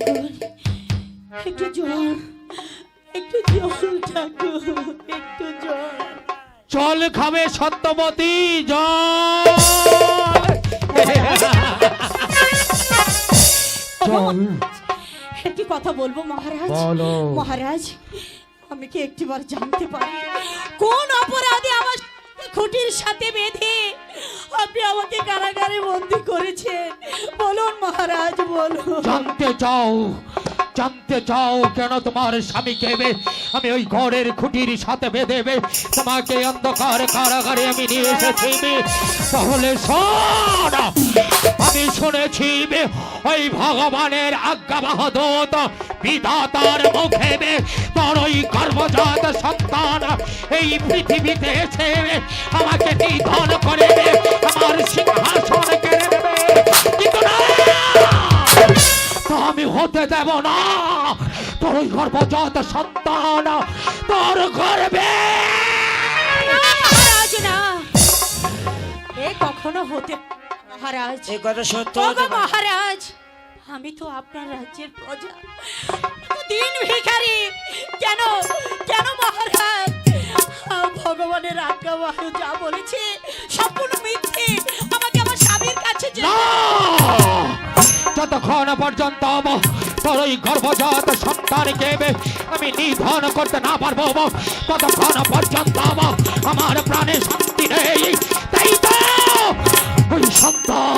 ঠাকুর একটু একটু ঠাকুর একটু খাবে সত্যবতী জল। একটি কথা বলব মহারাজ? মহারাজ আমি কি একটিবার জানতে পারি? কোন অপরাধে আমার খুঁটির সাথে বেঁধে আপনি আমাকে কারাগারে বন্দি করেছেন। বলুন মহারাজ, বলুন। জানতে চাও জানতে চাও কেন তোমার স্বামীকে বে- আমি ওই ঘরের খুঁটির সাথে বেঁধেবে তোমাকে অন্ধকার কারাগারে আমি নিয়ে এসেছি। তাহলে আমি শুনেছি ওই ভগবানের আজ্ঞাবাহ দূত বিধাতার মুখে তোর ওই গর্ভজাত সন্তান এই পৃথিবীতে এসে আমাকে নিধন করে দেব না। তোর ওই গর্ভজাত সন্তান তোর গর্বে মহারাজ না। এ কখনো হতে মহারাজ। এই কথা সত্য ওগো মহারাজ আমি তো আপনার রাজ্যের প্রজা। দিন ভিখারি। কেন? কেন মহারাজ? ভগবানের আজ্ঞা বায়ু যা বলেছে সম্পূর্ণ মিথ্যে। আমাকে আমার স্বামীর কাছে যতক্ষণ পর্যন্ত তোরই গর্ভজাত সন্তানকে আমি নিধন করতে না পারব ততক্ষণ পর্যন্ত আমার প্রাণে শান্তি নেই? তাই তো ওই সন্তান